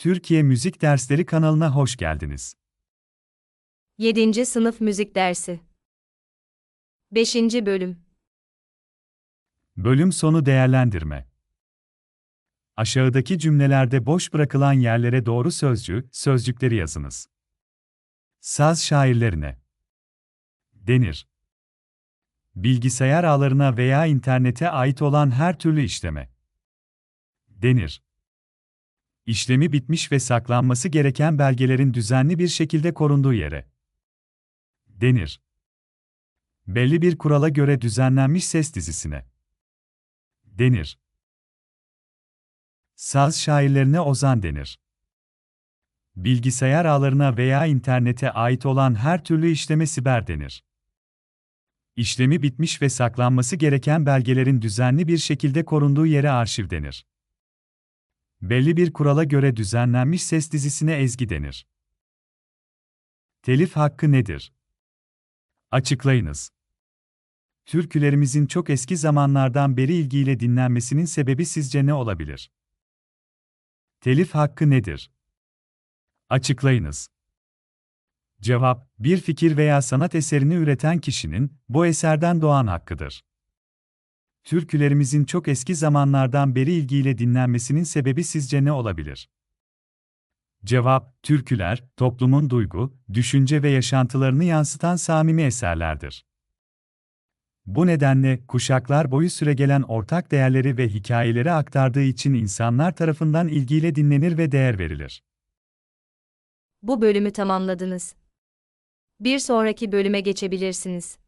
Türkiye Müzik Dersleri kanalına hoş geldiniz. 7. Sınıf Müzik Dersi 5. Bölüm Bölüm sonu değerlendirme. Aşağıdaki cümlelerde boş bırakılan yerlere doğru sözcü, sözcükleri yazınız. Saz şairlerine denir. Bilgisayar ağlarına veya internete ait olan her türlü işleme denir. İşlemi bitmiş ve saklanması gereken belgelerin düzenli bir şekilde korunduğu yere denir. Belli bir kurala göre düzenlenmiş ses dizisine denir. Saz şairlerine ozan denir. Bilgisayar ağlarına veya internete ait olan her türlü işleme siber denir. İşlemi bitmiş ve saklanması gereken belgelerin düzenli bir şekilde korunduğu yere arşiv denir. Belli bir kurala göre düzenlenmiş ses dizisine ezgi denir. Telif hakkı nedir? Açıklayınız. Türkülerimizin çok eski zamanlardan beri ilgiyle dinlenmesinin sebebi sizce ne olabilir? Telif hakkı nedir? Açıklayınız. Cevap: Bir fikir veya sanat eserini üreten kişinin bu eserden doğan hakkıdır. Türkülerimizin çok eski zamanlardan beri ilgiyle dinlenmesinin sebebi sizce ne olabilir? Cevap: Türküler, toplumun duygu, düşünce ve yaşantılarını yansıtan samimi eserlerdir. Bu nedenle kuşaklar boyu süregelen ortak değerleri ve hikayeleri aktardığı için insanlar tarafından ilgiyle dinlenir ve değer verilir. Bu bölümü tamamladınız. Bir sonraki bölüme geçebilirsiniz.